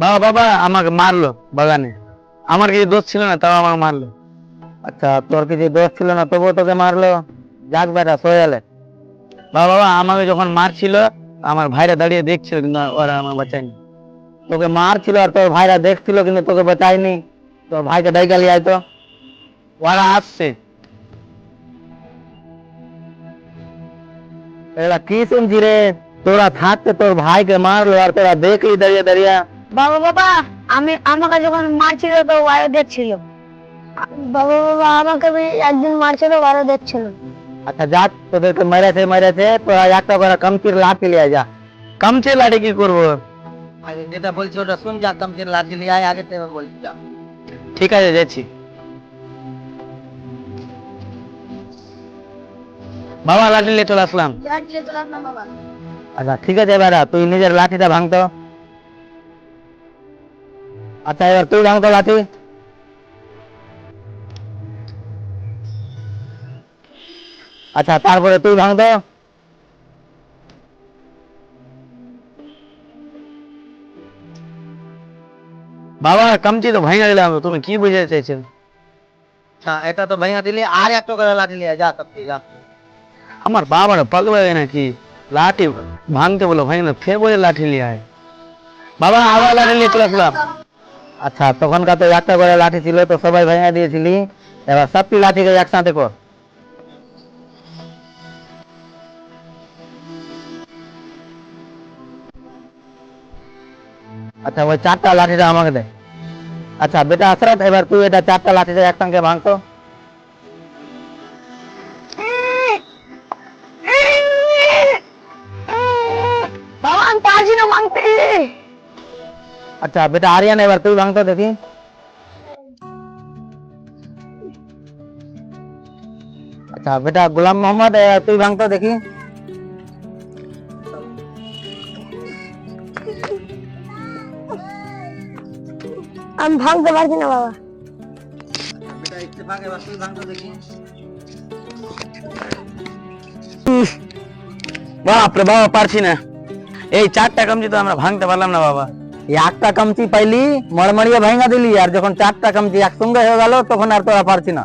বাবা বাবা, আমাকে মারলো বাগানে। আমার কিছু দোষ ছিল না, তাও আমাকে মারলো। আচ্ছা তোর কিছু দোষ ছিল না, তবুও তোকে মারলো? যাক বেটা সোয়ালে বাবা বাবা, আমাকে যখন মারছিল, আমার ভাইরা দাঁড়িয়ে দেখছিল, কিন্তু ওরা আমার বাঁচায়নি। তোকে মারছিল আর তোর ভাইরা দেখছিল, কিন্তু তোকে বাঁচায়নি। তোর ভাইকে ডাইকা লিয়ে আয় তো। ওরা আসছে। এরা কি শুনছি রে? তোরা থাকতে তোর ভাইকে মারলো আর তোরা দেখলি দাঁড়িয়ে দাঁড়িয়ে। বাবা বাবা আমি আমাকে যখন মারছিল তো ওয়ারও দেখছিল। বাবা বাবা আমাকে একদিন মারছিল ওয়ারও দেখছিল। আচ্ছা যাক তোদেরকে মেরেছে মেরেছে তোরা একটা করে কমতির লাঠি লিয়ে যা। কামচে লাঠি কি করব? যেটা বলছি ওটা শুন যা কমতির লাঠি লিয়ে আয় আগে থেকে বলছি যা। ঠিক আছে যাচ্ছি। বাবা লাঠি নিয়ে চলে আসলাম বাবা। আচ্ছা ঠিক আছে এবার তুই নিজের লাঠিটা ভাঙতো। আচ্ছা এবার তুই ভাঙতো লাঠি। আচ্ছা তারপরে তুই ভাঙতো। বাবা কামচি তো ভাঙা দিলাম তুমি কি বুঝাতে চাইছো? আচ্ছা এটা তো ভাঙা দিলি আর একটা করে লাঠি লিয়ে যা সত্যি যা। আমার বাবারা পাগল হয়ে নাকি? লাঠি ভাঙতে বলো, ভাঙে না, ফের বলে লাঠি নিয়ে আয়। বাবা, আবার লাঠি নিয়ে চলে আসলাম। আচ্ছা তখনকার তো একটা করে লাঠি ছিল, তো সবাই ভেঙে দিয়েছিলি। এবার সবটি লাঠিকে একসাথে কর। আচ্ছা ওই চারটা লাঠিটা আমাকে দে। আচ্ছা বেটা আশরাত এবার তুই এটা চারটা লাঠিটা একসঙ্গে ভাঙতো। না ভাঙতে। আচ্ছা বেটা আরিয়ান এবার তুই ভাঙতো দেখি। আচ্ছা বেটা গোলাম মোহাম্মদ তুই ভাঙতো দেখি। আমি ভাঙতে পারছি না বাবা। বাপরে বাবা পারছি না। এই চারটা কামচি তো আমরা ভাঙতে পারলাম না বাবা। এই একটা কামচি পাইলি মরমরিয়ে ভাঙা দিলি আর যখন চারটা কামচি একসঙ্গে হয়ে গেল তখন আর তোরা পারছি না।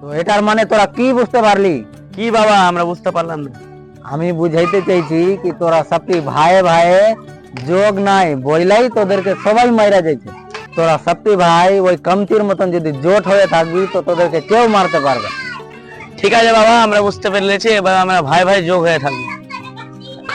তো এটার মানে তোরা কি বুঝতে পারলি? কি বাবা আমরা বুঝতে পারলাম না। আমি বুঝাইতে চাইছি কি তোরা সবটি ভাইয়ে ভাইয়ে যোগ নাই বইলাই তোদেরকে সবাই মাইরা যাইছে। তোরা সবটি ভাই ওই কমতির মতন যদি জোট হয়ে থাকবি তো তোদেরকে কেউ মারতে পারবে ঠিক আছে বাবা আমরা বুঝতে পেরেছি এবার আমরা ভাই ভাই যোগ হয়ে থাকব।